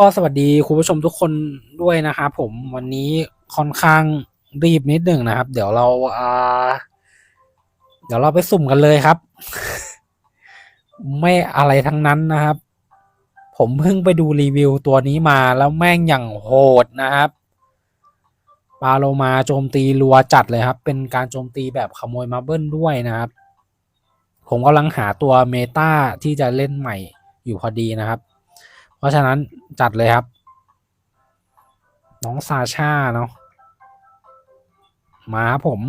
ก็สวัสดีคุณผู้ชมทุกคนด้วยนะครับผมวันนี้ค่อนข้างรีบนิดหนึ่งนะครับ เดี๋ยวเราอ่าเดี๋ยวเราไปสุ่มกันเลยครับ ไม่อะไรทั้งนั้นนะครับ ผมเพิ่งไปดูรีวิวตัวนี้มาแล้วแม่งอย่างโหดนะครับปาโลมาโจมตีรัวจัดเลยครับ เป็นการโจมตีแบบขโมยมาเบิลด้วยนะครับ ผมกำลังหาตัวเมตาที่จะเล่นใหม่อยู่พอดีนะครับ เพราะฉะนั้นจัดเลยครับ น้องซาชาเนาะมาครับผม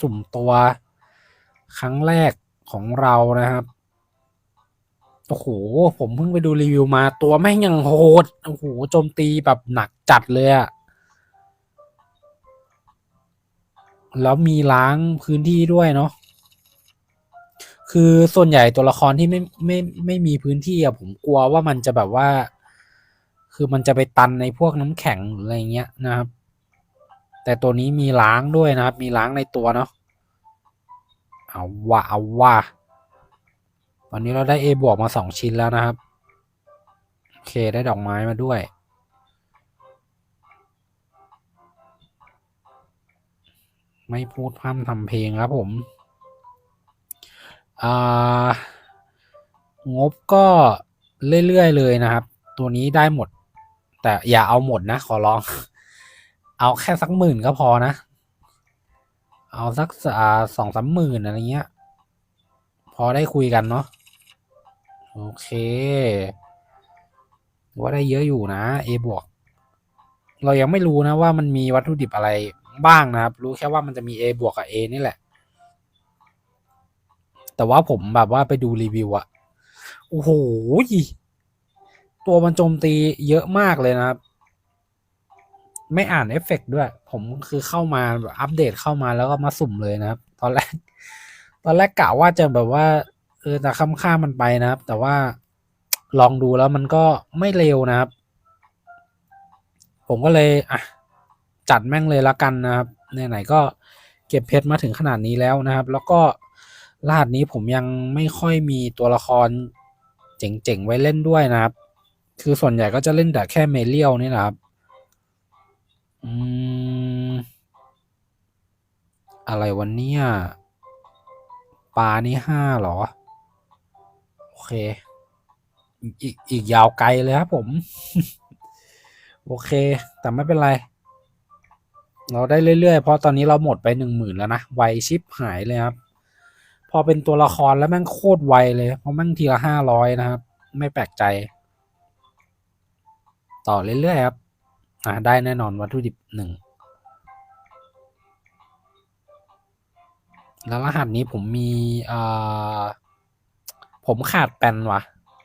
สุ่มตัวครั้งแรกของเรานะครับ โอ้โห ผมเพิ่งไปดูรีวิวมาตัวแม่งยังโหด โอ้โห โจมตีแบบหนักจัดเลยอะแล้วมีล้างพื้นที่ด้วยเนาะ คือส่วนใหญ่ตัวละครที่ไม่ไม่ไม่มีพื้นที่อะผมกลัวว่ามันจะแบบว่า คือมันจะไปตันในพวกน้ำแข็งหรืออะไรเงี้ยนะครับ แต่ตัวนี้มีล้างด้วยนะครับ มีล้างในตัวเนาะเอาว่าเอาว่าวันนี้เราได้ A บวกมาสองชิ้นแล้วนะครับ โอเคได้ดอกไม้มาด้วย ไม่พูดพร่ำทำเพลงครับผม งบก็เรื่อยๆเลยนะครับ ตัวนี้ได้หมด แต่อย่าเอาหมดนะ ขอร้อง เอาแค่สักหมื่นก็พอนะ เอาสักสองสามหมื่นอะไรเงี้ย พอได้คุยกันเนาะโอเคว่าได้เยอะอยู่นะ A บวก เรายังไม่รู้นะว่ามันมีวัตถุดิบอะไรบ้างนะครับ รู้แค่ว่ามันจะมี A บวกกับ A นี่แหละ แต่ว่าผมแบบว่าไปดูรีวิวอะโอ้โหตัวมันโจมตีเยอะมากเลยนะครับ ไม่อ่านเอฟเฟกต์ด้วย ผมคือเข้ามาแบบอัปเดตเข้ามาแล้วก็มาสุ่มเลยนะครับ ตอนแรก ตอนแรกกะว่าจะแบบว่าเออแต่ค่ำค่ามันไปนะครับ แต่ว่าลองดูแล้วมันก็ไม่เร็วนะครับ ผมก็เลยอะจัดแม่งเลยละกันนะครับไหนๆก็เก็บเพชรมาถึงขนาดนี้แล้วนะครับ แล้วก็ รหัสนี้ผมยังไม่ค่อยมีตัวละครเจ๋งๆ ไว้เล่นด้วยนะครับ คือส่วนใหญ่ก็จะเล่นแต่แค่เมเลียวนี่นะครับ อืม อะไรวันนี้ปลานี่ห้าหรอ โอเค อีกอีกยาวไกลเลยครับผม โอเค แต่ไม่เป็นไร เราได้เรื่อยๆ เพราะตอนนี้เราหมดไปหนึ่งหมื่นแล้วนะ ไวชิปหายเลยครับ พอเป็นตัวละครแล้วแม่งโคตรไวเลย เพราะแม่งทีละห้าร้อยนะครับ ไม่แปลกใจ ต่อเรื่อยๆครับ อ่าได้แน่นอนวัตถุดิบหนึ่ง แล้วรหัสนี้ผมมีอ่าผมขาดแปนวะ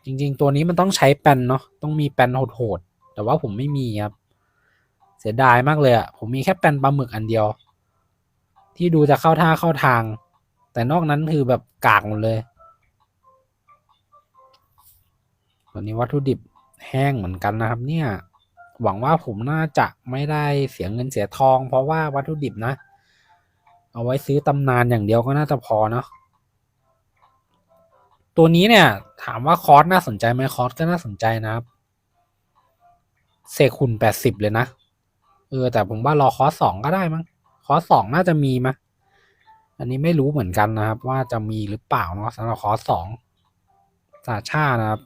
จริง ๆ ตัวนี้มันต้องใช้แปนเนาะต้องมีแปนโหดๆแต่ว่าผมไม่มีครับ เสียดายมากเลยอะผมมีแค่แปนปลาหมึกอันเดียว ที่ดูจะเข้าท่าเข้าทาง แต่นอกนั้นคือแบบกากหมดเลยตัวนี้วัตถุดิบแห้งเหมือนกันนะครับ เนี่ย หวังว่าผมน่าจะไม่ได้เสียเงินเสียทอง เพราะว่าวัตถุดิบนะ เอาไว้ซื้อตำนานอย่างเดียวก็น่าจะพอเนาะตัวนี้เนี่ย ถามว่าคอสน่าสนใจไหมคอสก็น่าสนใจนะครับเซคุนแปดสิบเลยนะ เออ แต่ผมว่ารอคอสสองก็ได้มั้งคอสสองน่าจะมีมั้ย อันนี้ไม่รู้เหมือนกันนะครับ ว่าจะมีหรือเปล่าเนาะสำหรับคอร์สสองสาชานะครับ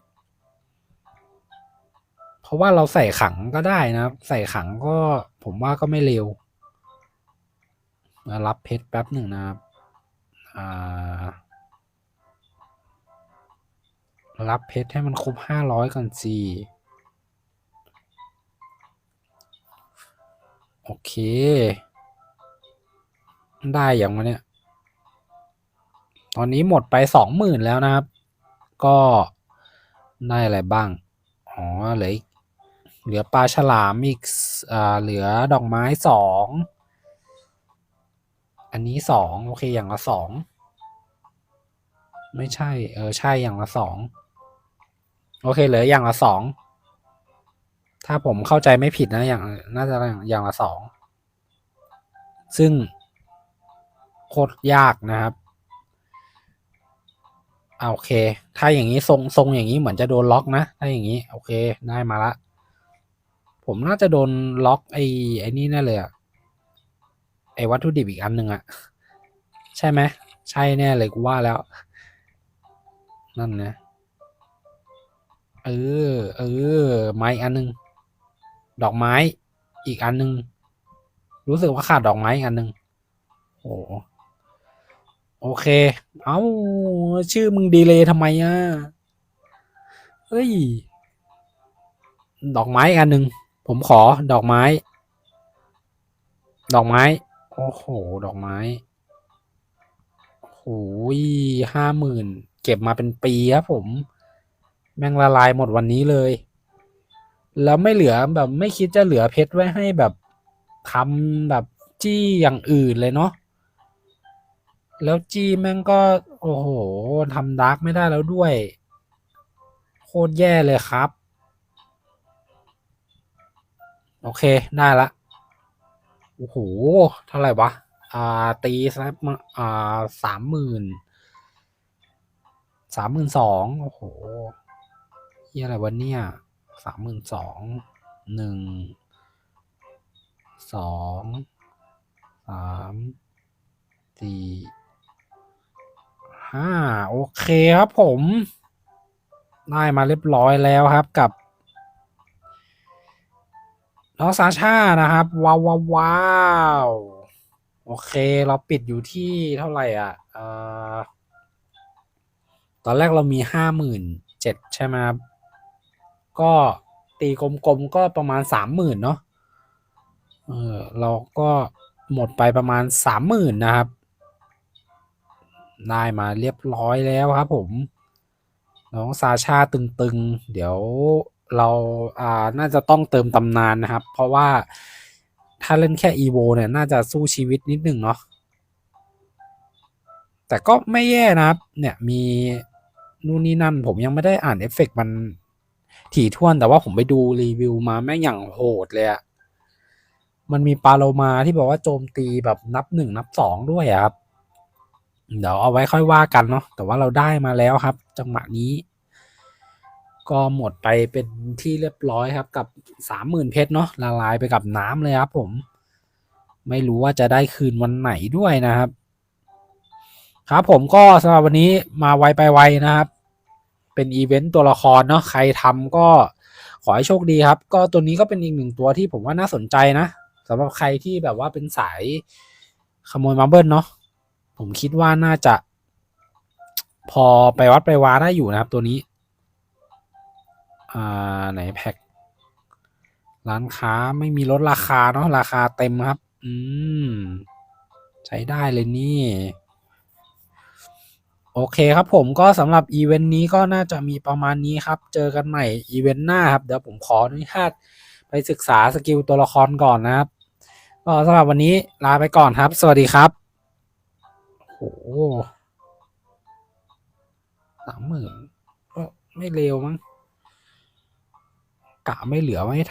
เพราะว่าเราใส่ขังก็ได้นะครับ ใส่ขังก็ผมว่าก็ไม่เร็วรับเพชรแป๊บหนึ่งนะครับรับเพชรให้มันครบห้าร้อยก่อนสิโอเค ได้อย่างวะเนี่ย ตอนนี้หมดไปสองหมื่นแล้วนะครับ ก็ได้อะไรบ้าง อ๋อ เหลือเหลือปลาฉลามอีกอ่าเหลือดอกไม้สอง อันนี้สองโอเคอย่างละสอง ไม่ใช่ เออ ใช่อย่างละสอง โอเค เหลืออย่างละสอง ถ้าผมเข้าใจไม่ผิดนะอย่างน่าจะอย่างละสอง ซึ่งโคตรยากนะครับ โอเค ถ้าอย่างนี้ทรงทรงอย่างนี้เหมือนจะโดนล็อกนะ ถ้าอย่างนี้ โอเค ได้มาละ ผมน่าจะโดนล็อกไอ้ไอ้นี่แน่เลยอะไอ้วัตถุดิบอีกอันหนึ่งอะใช่ไหมใช่แน่เลยกูว่าแล้ว นั่นนะเออ เออ ไม้อีกอันหนึ่งดอกไม้อีกอันหนึ่งรู้สึกว่าขาดดอกไม้อีกอันหนึ่งโอ้ โอเค เอ้า ชื่อมึงดีเลยทำไมอะ เฮ้ย ดอกไม้อันหนึ่ง ผมขอดอกไม้ ดอกไม้ โอ้โห ดอกไม้โอ้ยห้าหมื่น เก็บมาเป็นปีครับผม แม่งละลายหมดวันนี้เลย แล้วไม่เหลือแบบไม่คิดจะเหลือเพชรไว้ให้แบบทำแบบจี้อย่างอื่นเลยเนาะ แล้วจี้แม่งก็ โอ้โหทำดาร์กไม่ได้แล้วด้วย โคตรแย่เลยครับ โอเค ได้ละ โอ้โห เท่าไหร่วะ อ่า ตีสักมาอ่าสามหมื่นสามหมื่นสองโอ้โหเฮียอะไรวะเนี่ยสามหมื่นสองหนึ่งสองสามสี่ ห้าโอเคครับผม ได้มาเรียบร้อยแล้วครับกับน้องซาชานะครับว้าวว้าวว้าวโอเคเราปิดอยู่ที่เท่าไหร่อะเอ่อตอนแรกเรามีห้าหมื่นเจ็ดใช่ไหมครับ ก็ตีกลมๆก็ประมาณสามหมื่นเนาะเออเราก็หมดไปประมาณสามหมื่นนะครับ ได้มาเรียบร้อยแล้วครับ ผม น้องซาชาตึงๆ เดี๋ยวเราอ่าน่าจะต้องเติมตำนานนะครับ เพราะว่าถ้าเล่นแค่อีโวเนี่ยน่าจะสู้ชีวิตนิดหนึ่งเนาะแต่ก็ไม่แย่นะครับ เนี่ยมีนู่นนี่นั่น ผมยังไม่ได้อ่านเอฟเฟกต์มันถี่ถ้วนแต่ว่าผมไปดูรีวิวมาแม่งอย่างโหดเลยอะมันมีปาโลมาที่บอกว่าโจมตีแบบนับหนึ่งนับสองด้วยครับ เดี๋ยวเอาไว้ค่อยว่ากันเนาะแต่ว่าเราได้มาแล้วครับ จังหวะนี้ ก็หมดไปเป็นที่เรียบร้อยครับ กับสามหมื่นเพชรเนาะละลายไปกับน้ำเลยครับ ผม ไม่รู้ว่าจะได้คืนวันไหนด้วยนะครับ ครับผมก็สำหรับวันนี้มาไวไปไวนะครับ เป็นอีเวนต์ตัวละครเนาะใครทำก็ขอให้โชคดีครับ ก็ตัวนี้ก็เป็นอีกหนึ่งตัวที่ผมว่าน่าสนใจนะสำหรับใครที่แบบว่าเป็นสายขโมยมาร์เบิลเนาะ ผมคิดว่าน่าจะ พอไปวัดไปวาได้อยู่นะครับตัวนี้ อ่า ไหนแพ็คร้านค้าไม่มีลดราคาเนาะราคาเต็มครับ อืม ใช้ได้เลยนี่ โอเคครับผมก็สำหรับอีเวนต์นี้ก็น่าจะมีประมาณนี้ครับ เจอกันใหม่อีเวนต์หน้าครับ เดี๋ยวผมขออนุญาตไปศึกษาสกิลตัวละครก่อนนะครับ ก็สำหรับวันนี้ลาไปก่อนครับ สวัสดีครับ หสามหมื่นก็ไม่เร็วมั้งกะไม่เหลือไว้ให้ท